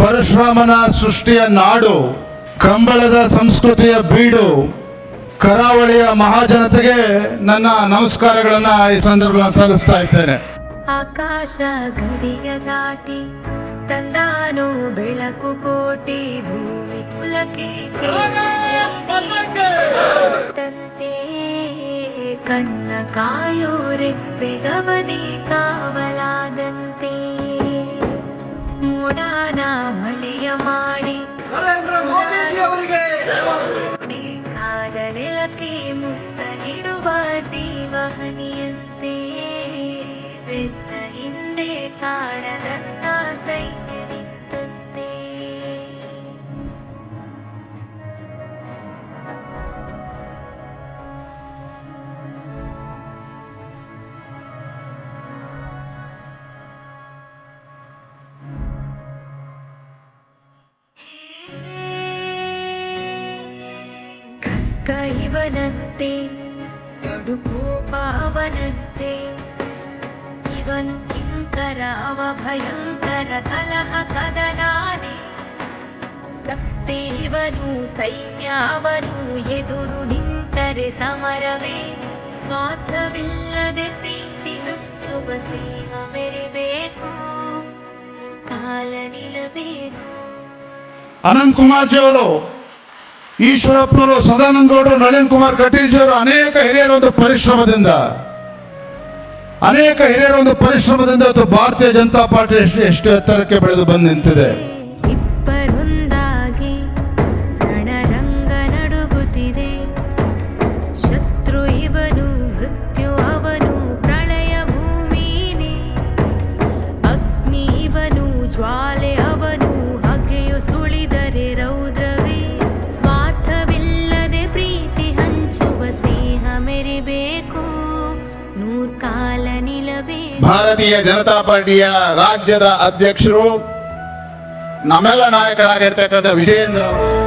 ಪರಶುರಾಮನ ಸೃಷ್ಟಿಯ ನಾಡು, ಕಂಬಳದ ಸಂಸ್ಕೃತಿಯ ಬೀಡು, ಕರಾವಳಿಯ ಮಹಾಜನತೆಗೆ ನನ್ನ ನಮಸ್ಕಾರಗಳನ್ನು ಈ ಸಂದರ್ಭದಲ್ಲಿ ಸಲ್ಲಿಸ್ತಾ ಇದ್ದೇನೆ. ಆಕಾಶ ಗಡಿಯ ದಾಟಿ, ತಂದಾನು ಬೆಳಕು ಕೋಟಿ, ಭೂಮಿ ಕುಲಕ್ಕೆ ತಂತೆ ಕಣ್ಣ ಕಾಯೋ ರೆಪ್ಪೆಗವನೇ ಕಾವಲಾದಂತೆ. ಮಳೆಯ ಮಾಡಿ. ನರೇಂದ್ರ ಮೋದಿಜಿ ಅವರಿಗೆ. ಬೇಕಾದ ನೆಲಕ್ಕೆ ಮುತ್ತ ನೀಡುವ ಜೀವಹನಿಯಂತೆ ಬೆನ್ನ ಹಿಂದೆ ಕಾಣದಂತ ಕೈವನಂತೆ ನಡುಕು ಪಾವನಂತೆ ಇವನ್ ಕಿಂಕರ ಅವ ಭಯಂಕರ ಕಲಹ ಕದನಾನೆ ಸತ್ತೇವನು ಸೈನ್ಯವನು ಎದುರು ನಿಂತರೆ ಸಮರವೇ ಸ್ವಾರ್ಥವಿಲ್ಲದೆ ಪ್ರೀತಿ ಹಂಚುವ ಸ್ನೇಹ ಮೆರಿಬೇಕು ಕಾಲ ನಿಲ್ಲಬೇಕು ಅನಂತ್ ಕುಮಾರ್ ಜಿ ಅವರು ಈಶ್ವರಪ್ಪನವರು ಸದಾನಂದ ಗೌಡರು ನಳಿನ್ ಕುಮಾರ್ ಕಟೀಲ್ಜಿಯವರು ಅನೇಕ ಹಿರಿಯರ ಒಂದು ಪರಿಶ್ರಮದಿಂದ, ಅನೇಕ ಹಿರಿಯರ ಒಂದು ಪರಿಶ್ರಮದಿಂದ ಅದು ಭಾರತೀಯ ಜನತಾ ಪಾರ್ಟಿ ಎಷ್ಟು ಎಷ್ಟು ಎತ್ತರಕ್ಕೆ ಬೆಳೆದು ಬಂದು ನಿಂತಿದೆ. ಇಬ್ಬರೊಂದಾಗಿ ಸ್ನೇಹ ನೂರ್ ಕಾಲ ನಿಲ್ಲಬೇಕು. ಭಾರತೀಯ ಜನತಾ ಪಾರ್ಟಿಯ ರಾಜ್ಯದ ಅಧ್ಯಕ್ಷರು ನಮ್ಮೆಲ್ಲ ನಾಯಕರಾಗಿರ್ತಕ್ಕಂಥ ವಿಜಯೇಂದ್ರ ಅವರು.